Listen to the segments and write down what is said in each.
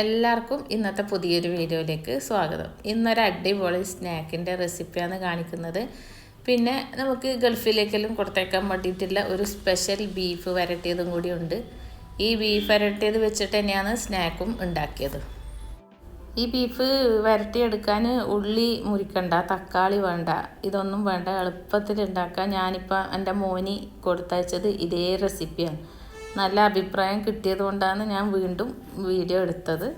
എല്ലാവർക്കും ഇന്നത്തെ പുതിയൊരു വീഡിയോയിലേക്ക് സ്വാഗതം. ഇന്നൊരു അടിപൊളി സ്നാക്കിന്റെ റെസിപ്പിയാണ് കാണിക്കുന്നത്. പിന്നെ നമുക്ക് ഗൾഫിലേക്കെല്ലാം കൊടുത്തേക്കാൻ വേണ്ടിയിട്ടുള്ള ഒരു സ്പെഷ്യൽ ബീഫ് വരട്ടിയതും കൂടിയുണ്ട് ഈ ബീഫ് വരട്ടിയത് വെച്ചിട്ട് തന്നെയാണ് സ്നാക്കും ഉണ്ടാക്കിയത്. ഈ ബീഫ് വരട്ടിയെടുക്കാൻ ഉള്ളി മുറിക്കണ്ട തക്കാളി വേണ്ട ഇതൊന്നും വേണ്ട. എളുപ്പത്തിൽ ഉണ്ടാക്കാൻ ഞാനിപ്പോൾ എന്റെ മോനി കൊടുത്തയച്ചത് ഇതേ റെസിപ്പിയാണ്. നല്ല അഭിപ്രായം കിട്ടിയത് കൊണ്ടാണ് ഞാൻ വീണ്ടും വീഡിയോ എടുത്തത്.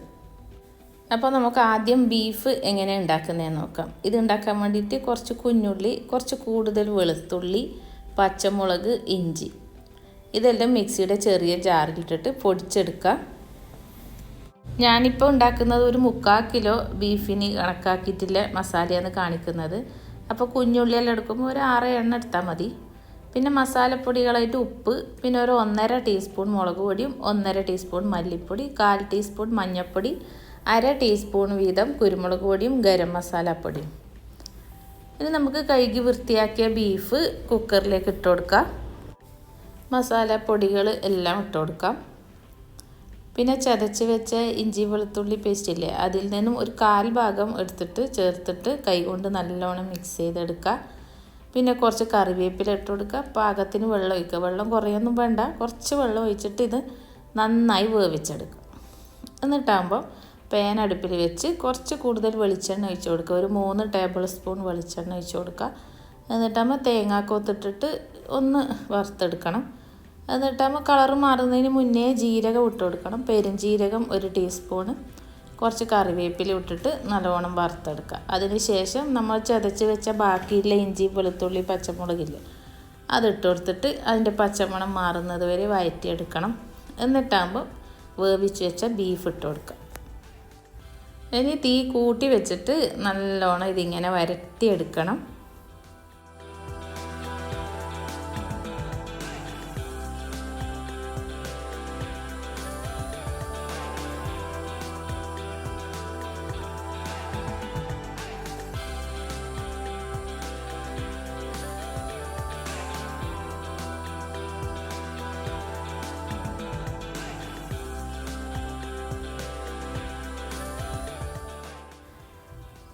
അപ്പോൾ നമുക്ക് ആദ്യം ബീഫ് എങ്ങനെ ഉണ്ടാക്കുന്നതെന്ന് നോക്കാം. ഇത് ഉണ്ടാക്കാൻ വേണ്ടിയിട്ട് കുറച്ച് കുഞ്ഞുള്ളി കുറച്ച് കൂടുതൽ വെളുത്തുള്ളി പച്ചമുളക് ഇഞ്ചി. ഇതെല്ലാം മിക്സിയുടെ ചെറിയ ജാറിലിട്ടിട്ട് പൊടിച്ചെടുക്കാം ഞാനിപ്പോൾ ഉണ്ടാക്കുന്നത് ഒരു മുക്കാൽ കിലോ ബീഫിന് കണക്കാക്കിയിട്ടുള്ള മസാലയാണ് കാണിക്കുന്നത്. അപ്പോൾ കുഞ്ഞുള്ളിയെല്ലാം എടുക്കുമ്പോൾ ഒരു ആറ് എണ്ണ എടുത്താൽ മതി. പിന്നെ മസാലപ്പൊടികളായിട്ട് ഉപ്പ് പിന്നെ ഒരു ഒന്നര ടീസ്പൂൺ മുളക് പൊടിയും ഒന്നര ടീസ്പൂൺ മല്ലിപ്പൊടി കാൽ ടീസ്പൂൺ മഞ്ഞൾപ്പൊടി അര ടീസ്പൂൺ വീതം കുരുമുളക് പൊടിയും ഗരം മസാലപ്പൊടിയും ഇനി നമുക്ക് കഴുകി വൃത്തിയാക്കിയ ബീഫ് കുക്കറിലേക്ക് ഇട്ട് കൊടുക്കാം. മസാലപ്പൊടികൾ എല്ലാം ഇട്ട് കൊടുക്കാം. പിന്നെ ചതച്ച് വെച്ച ഇഞ്ചി വെളുത്തുള്ളി പേസ്റ്റ് ഇല്ലേ അതിൽ നിന്നും ഒരു കാൽ ഭാഗം എടുത്തിട്ട് ചേർത്തിട്ട് കൈ കൊണ്ട് നല്ലോണം മിക്സ് ചെയ്തെടുക്കുക പിന്നെ കുറച്ച് കറിവേപ്പില ഇട്ട് കൊടുക്കുക. പാകത്തിന് വെള്ളം ഒഴിക്കുക. വെള്ളം കുറേയൊന്നും വേണ്ട. കുറച്ച് വെള്ളം ഒഴിച്ചിട്ട് ഇത് നന്നായി വേവിച്ചെടുക്കുക. എന്നിട്ടാകുമ്പോൾ പാൻ അടുപ്പിൽ വെച്ച് കുറച്ച് കൂടുതൽ വെളിച്ചെണ്ണ ഒഴിച്ച് കൊടുക്കുക. ഒരു മൂന്ന് ടേബിൾ സ്പൂൺ വെളിച്ചെണ്ണ ഒഴിച്ച് കൊടുക്കുക. എന്നിട്ടാകുമ്പോൾ തേങ്ങാക്കോത്തിട്ടിട്ട് ഒന്ന് വറുത്തെടുക്കണം. എന്നിട്ടാകുമ്പോൾ കളർ മാറുന്നതിന് മുന്നേ ജീരകം ഇട്ട് കൊടുക്കണം. പെരും ജീരകം ഒരു ടീസ്പൂണ്. കുറച്ച് കറിവേപ്പില ഇട്ടിട്ട് നല്ലോണം വറുത്തെടുക്കുക. അതിനുശേഷം നമ്മൾ ചതച്ച് വെച്ച ബാക്കിയുള്ള ഇഞ്ചി വെളുത്തുള്ളി പച്ചമുളകില്ല അതിട്ട് കൊടുത്തിട്ട് അതിന്റെ പച്ചമണം മാറുന്നത് വരെ വയറ്റിയെടുക്കണം. എന്നിട്ടാകുമ്പോൾ വേവിച്ച് വെച്ച ബീഫ് ഇട്ട് കൊടുക്കുക. ഇനി തീ കൂട്ടി വെച്ചിട്ട് നല്ലോണം ഇതിങ്ങനെ വരട്ടിയെടുക്കണം.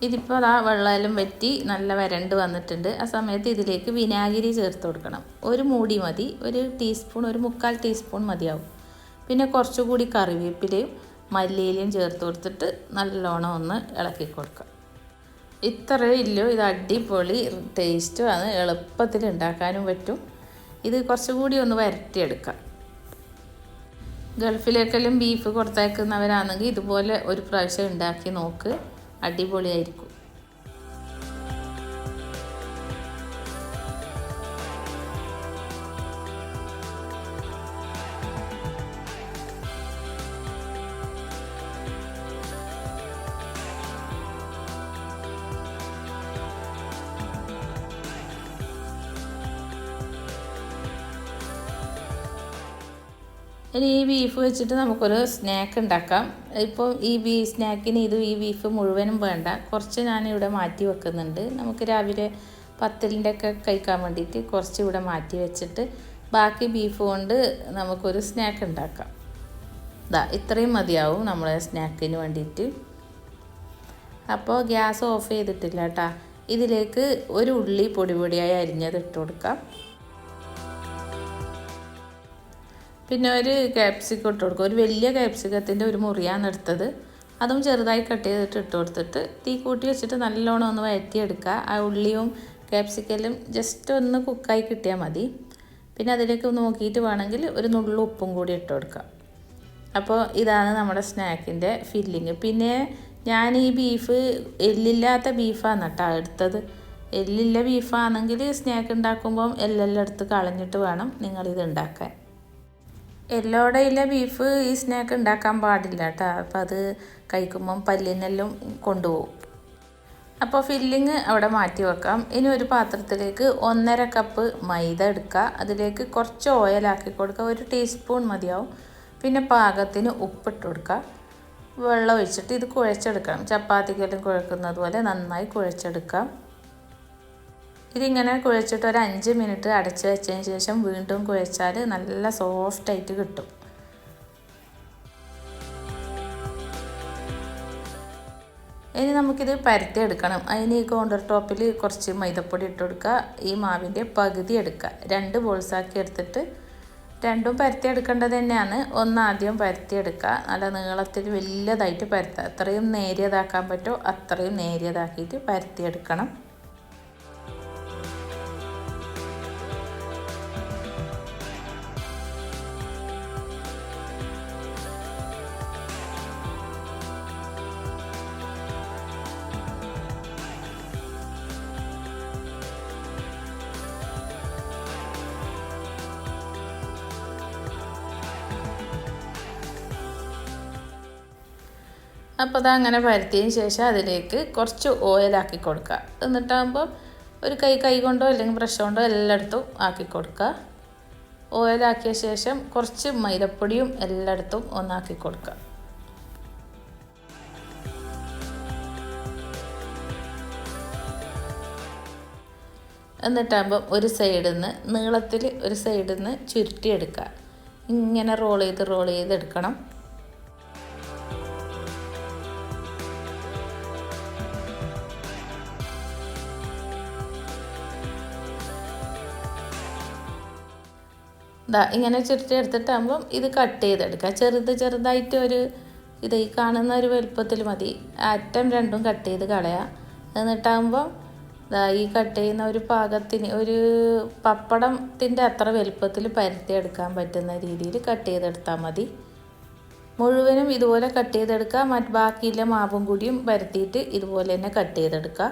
ഇതിപ്പോൾ ആ വെള്ളമെല്ലാം വറ്റി നല്ല വരണ്ട് വന്നിട്ടുണ്ട്. ആ സമയത്ത് ഇതിലേക്ക് വിനാഗിരി ചേർത്ത് കൊടുക്കണം. ഒരു മൂടി മതി. ഒരു ടീസ്പൂൺ ഒരു മുക്കാൽ ടീസ്പൂൺ മതിയാവും. പിന്നെ കുറച്ചുകൂടി കറിവേപ്പിലയും മല്ലിയിലയും ചേർത്ത് കൊടുത്തിട്ട് നല്ലോണം ഒന്ന് ഇളക്കി കൊടുക്കാം ഇത്രയേ ഇല്ലോ ഇത് അടിപൊളി ടേസ്റ്റുമാണ് എളുപ്പത്തിൽ ഉണ്ടാക്കാനും പറ്റും. ഇത് കുറച്ചുകൂടി ഒന്ന് വരട്ടിയെടുക്കാം. ഗൾഫിലേക്കെല്ലാം ബീഫ് കൊടുത്തയക്കുന്നവരാണെങ്കിൽ ഇതുപോലെ ഒരു പ്രാവശ്യം ഉണ്ടാക്കി നോക്ക്. അടിപൊളിയായിരിക്കും. ഇനി ഈ ബീഫ് വെച്ചിട്ട് നമുക്കൊരു സ്നാക്ക് ഉണ്ടാക്കാം. ഇപ്പോൾ ഈ ബീ സ്നാക്കിന് ഇത് ഈ ബീഫ് മുഴുവനും വേണ്ട. കുറച്ച് ഞാനിവിടെ മാറ്റി വെക്കുന്നുണ്ട്. നമുക്ക് രാവിലെ പത്തലിന്റെ ഒക്കെ കഴിക്കാൻ വേണ്ടിയിട്ട് കുറച്ച് ഇവിടെ മാറ്റി വെച്ചിട്ട് ബാക്കി ബീഫ് കൊണ്ട് നമുക്കൊരു സ്നാക്ക് ഉണ്ടാക്കാം. ഇതാ ഇത്രയും മതിയാവും നമ്മളെ സ്നാക്കിന് വേണ്ടിയിട്ട്. അപ്പോൾ ഗ്യാസ് ഓഫ് ചെയ്തിട്ടില്ല കേട്ടോ. ഇതിലേക്ക് ഒരു ഉള്ളി പൊടി പൊടിയായി അരിഞ്ഞത് ഇട്ട് കൊടുക്കാം. പിന്നെ ഒരു ക്യാപ്സിക്കം ഇട്ട് കൊടുക്കും. ഒരു വലിയ ക്യാപ്സിക്കത്തിന്റെ ഒരു മുറിയാണ് എടുത്തത്. അതും ചെറുതായി കട്ട് ചെയ്തിട്ട് ഇട്ട് കൊടുത്തിട്ട് തീ കൂട്ടി വെച്ചിട്ട് നല്ലോണം ഒന്ന് വഴറ്റിയെടുക്കുക. ആ ഉള്ളിയും ക്യാപ്സിക്കലും ജസ്റ്റ് ഒന്ന് കുക്കായി കിട്ടിയാൽ മതി. പിന്നെ അതിലേക്ക് നോക്കിയിട്ട് വേണമെങ്കിൽ ഒരു നുള്ളു ഉപ്പും കൂടി ഇട്ട് കൊടുക്കുക അപ്പോൾ ഇതാണ് നമ്മുടെ സ്നാക്കിന്റെ ഫില്ലിങ് പിന്നെ ഞാൻ ഈ ബീഫ് എല്ലില്ലാത്ത ബീഫാണ് കേട്ടോ എടുത്തത്. എല്ലില്ല ബീഫാണെങ്കിൽ സ്നാക്ക് ഉണ്ടാക്കുമ്പം എല്ലെല്ലാം എടുത്ത് കളഞ്ഞിട്ട് വേണം നിങ്ങളിത് ഉണ്ടാക്കാൻ. എല്ലോടെയിലെ ബീഫ് ഈ സ്നാക്ക് ഉണ്ടാക്കാൻ പാടില്ല കേട്ടോ അപ്പം അത് കഴിക്കുമ്പം പല്ലിനെല്ലാം കൊണ്ടുപോകും. അപ്പോൾ ഫില്ലിങ് അവിടെ മാറ്റി വെക്കാം. ഇനി ഒരു പാത്രത്തിലേക്ക് ഒന്നര കപ്പ് മൈദ എടുക്കുക. അതിലേക്ക് കുറച്ച് ഓയിലാക്കി കൊടുക്കുക. ഒരു ടീസ്പൂൺ മതിയാവും. പിന്നെ പാകത്തിന് ഉപ്പിട്ട് കൊടുക്കുക. വെള്ളം ഒഴിച്ചിട്ട് ഇത് കുഴച്ചെടുക്കണം. ചപ്പാത്തിക്കെല്ലാം കുഴക്കുന്നത് പോലെ നന്നായി കുഴച്ചെടുക്കാം. ഇതിങ്ങനെ കുഴച്ചിട്ട് ഒരു അഞ്ച് മിനിറ്റ് അടച്ച് വെച്ചതിന് ശേഷം വീണ്ടും കുഴച്ചാൽ നല്ല സോഫ്റ്റായിട്ട് കിട്ടും. ഇനി നമുക്കിത് പരത്തി എടുക്കണം. അതിന് ഈ കൗണ്ടർ ടോപ്പിൽ കുറച്ച് മൈദപ്പൊടി ഇട്ട് കൊടുക്കുക. ഈ മാവിന്റെ പകുതി എടുക്കുക. രണ്ട് ബോൾസാക്കി എടുത്തിട്ട് രണ്ടും പരത്തി എടുക്കേണ്ടത് തന്നെയാണ്. ഒന്ന് ആദ്യം പരത്തി എടുക്കുക. നല്ല നീളത്തിൽ വലിയതായിട്ട് പരത്തുക. അത്രയും നേരിയതാക്കാൻ പറ്റുമോ? അത്രയും നേരിയതാക്കിയിട്ട് പരത്തി അപ്പോൾ അത് അങ്ങനെ പരത്തിയതിന് ശേഷം അതിലേക്ക് കുറച്ച് ഓയിലാക്കി കൊടുക്കുക. എന്നിട്ടാകുമ്പോൾ ഒരു കൈ കൈ കൊണ്ടോ അല്ലെങ്കിൽ ബ്രഷ് കൊണ്ടോ എല്ലായിടത്തും ആക്കി കൊടുക്കുക. ഓയിലാക്കിയ ശേഷം കുറച്ച് മൈദപ്പൊടിയും എല്ലായിടത്തും ഒന്നാക്കി കൊടുക്കുക. എന്നിട്ടാകുമ്പം ഒരു സൈഡിൽ നിന്ന് നീളത്തിൽ ഒരു സൈഡിൽ നിന്ന് ചുരുട്ടിയെടുക്കുക. ഇങ്ങനെ റോൾ ചെയ്ത് റോൾ ചെയ്ത് എടുക്കണം ഇതാ ഇങ്ങനെ ചുരുട്ടി എടുത്തിട്ടാകുമ്പം ഇത് കട്ട് ചെയ്തെടുക്കുക. ചെറുത് ചെറുതായിട്ട് ഒരു ഇത് ഈ കാണുന്ന ഒരു വലുപ്പത്തിൽ മതി. അറ്റം രണ്ടും കട്ട് ചെയ്ത് കളയാം. എന്നിട്ടാകുമ്പം ഈ കട്ട് ചെയ്യുന്ന ഒരു പാകത്തിന് ഒരു പപ്പടത്തിന്റെ അത്ര വലുപ്പത്തിൽ പരത്തിയെടുക്കാൻ പറ്റുന്ന രീതിയിൽ കട്ട് ചെയ്തെടുത്താൽ മതി. മുഴുവനും ഇതുപോലെ കട്ട് ചെയ്തെടുക്കുക. മറ്റ് ബാക്കിയിലെ മാവും കൂടിയും പരത്തിയിട്ട് ഇതുപോലെ തന്നെ കട്ട് ചെയ്തെടുക്കുക.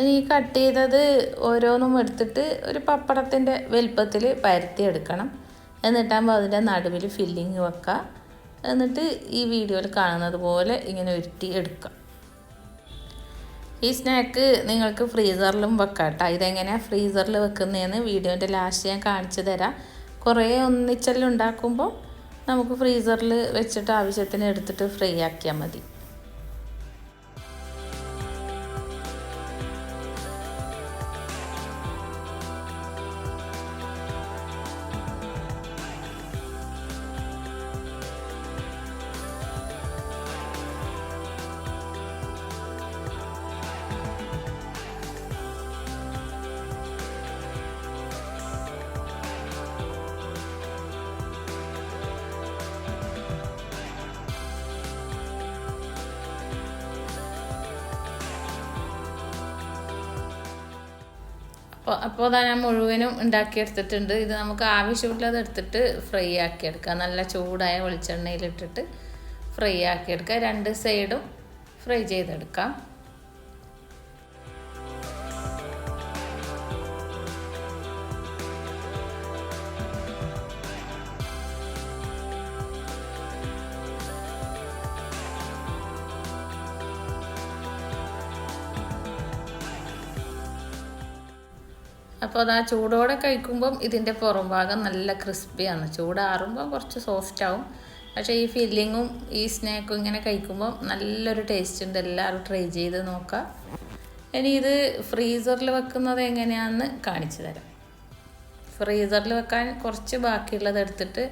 ഈ കട്ട് ചെയ്തത് ഓരോന്നും എടുത്തിട്ട് ഒരു പപ്പടത്തിന്റെ വലിപ്പത്തിൽ പരത്തി എടുക്കണം. എന്നിട്ടാകുമ്പോൾ അതിന്റെ നടുവിൽ ഫില്ലിങ് വെക്കുക എന്നിട്ട് ഈ വീഡിയോയിൽ കാണുന്നത് പോലെ ഇങ്ങനെ ഉരുട്ടി എടുക്കുക ഈ സ്നാക്ക് നിങ്ങൾക്ക് ഫ്രീസറിലും വെക്കാം കേട്ടോ ഇതെങ്ങനെയാണ് ഫ്രീസറിൽ വെക്കുന്നതെന്ന് വീഡിയോന്റെ ലാസ്റ്റ് ഞാൻ കാണിച്ചു തരാം. കുറേ ഒന്നിച്ചെല്ലാം ഉണ്ടാക്കുമ്പോൾ നമുക്ക് ഫ്രീസറിൽ വെച്ചിട്ട് ആവശ്യത്തിന് എടുത്തിട്ട് ഫ്രീ ആക്കിയാൽ മതി. അപ്പോൾ അപ്പോൾ അതാ ഞാൻ മുഴുവനും ഉണ്ടാക്കിയെടുത്തിട്ടുണ്ട് ഇത് നമുക്ക് ആവശ്യമുള്ളത് എടുത്തിട്ട് ഫ്രൈ ആക്കി ആക്കിയെടുക്കുക നല്ല ചൂടായ വെളിച്ചെണ്ണയിലിട്ടിട്ട് ഫ്രൈ ആക്കി ആക്കിയെടുക്കുക രണ്ട് സൈഡും ഫ്രൈ ചെയ്തെടുക്കാം. അപ്പോൾ അത് ആ ചൂടോടെ കഴിക്കുമ്പം ഇതിന്റെ പുറം ഭാഗം നല്ല ക്രിസ്പിയാണ് ചൂടാറുമ്പം കുറച്ച് സോഫ്റ്റ് ആവും. പക്ഷേ ഈ ഫില്ലിങ്ങും ഈ സ്നാക്കും ഇങ്ങനെ കഴിക്കുമ്പം നല്ലൊരു ടേസ്റ്റ് ഉണ്ട്. എല്ലാവരും ട്രൈ ചെയ്ത് നോക്കാം. ഇനി ഇത് ഫ്രീസറിൽ വെക്കുന്നത് എങ്ങനെയാണെന്ന് കാണിച്ചു തരാം. ഫ്രീസറിൽ വെക്കാൻ കുറച്ച് ബാക്കിയുള്ളത് എടുത്തിട്ട്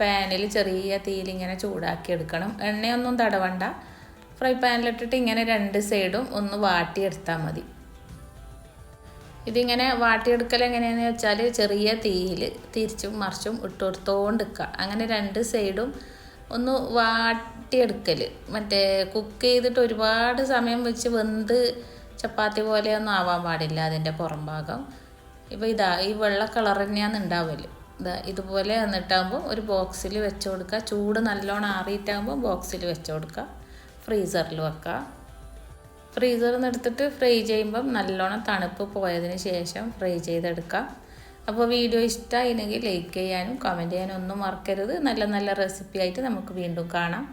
പാനിൽ ചെറിയ തീയിൽ ഇങ്ങനെ ചൂടാക്കി എടുക്കണം. എണ്ണയൊന്നും തടവണ്ട. ഫ്രൈ പാനിലിട്ടിട്ട് ഇങ്ങനെ രണ്ട് സൈഡും ഒന്ന് വാട്ടിയെടുത്താൽ മതി. ഇതിങ്ങനെ വാട്ടിയെടുക്കൽ എങ്ങനെയാണെന്ന് വെച്ചാൽ ചെറിയ തീയിൽ തിരിച്ചും മറിച്ചും ഇട്ട് കൊടുത്തോണ്ട് നിൽക്കുക അങ്ങനെ രണ്ട് സൈഡും ഒന്ന് വാട്ടിയെടുക്കൽ മറ്റേ കുക്ക് ചെയ്തിട്ട് ഒരുപാട് സമയം വെച്ച് വെന്ത് ചപ്പാത്തി പോലെയൊന്നും ആവാൻ പാടില്ല അതിന്റെ പുറം ഭാഗം. ഇപ്പോൾ ഇതാ ഈ വെള്ള കളർ തന്നെയാണ് ഉണ്ടാവൽ. ഇതാ ഇതുപോലെ വന്നിട്ടാകുമ്പോൾ ഒരു ബോക്സിൽ വെച്ച് കൊടുക്കുക. ചൂട് നല്ലോണം ആറിയിട്ടാകുമ്പോൾ ബോക്സിൽ വെച്ച് കൊടുക്കുക. ഫ്രീസറിൽ വെക്കുക. ഫ്രീസറിൽ നിന്ന് എടുത്തിട്ട് ഫ്രൈ ചെയ്യുമ്പം നല്ലോണം തണുപ്പ് പോയതിന് ശേഷം ഫ്രൈ ചെയ്തെടുക്കാം. അപ്പോൾ വീഡിയോ ഇഷ്ടമായില്ലെങ്കിൽ ലൈക്ക് ചെയ്യാനും കമന്റ് ചെയ്യാനും ഒന്നും മറക്കരുത്. നല്ല നല്ല റെസിപ്പി ആയിട്ട് നമുക്ക് വീണ്ടും കാണാം.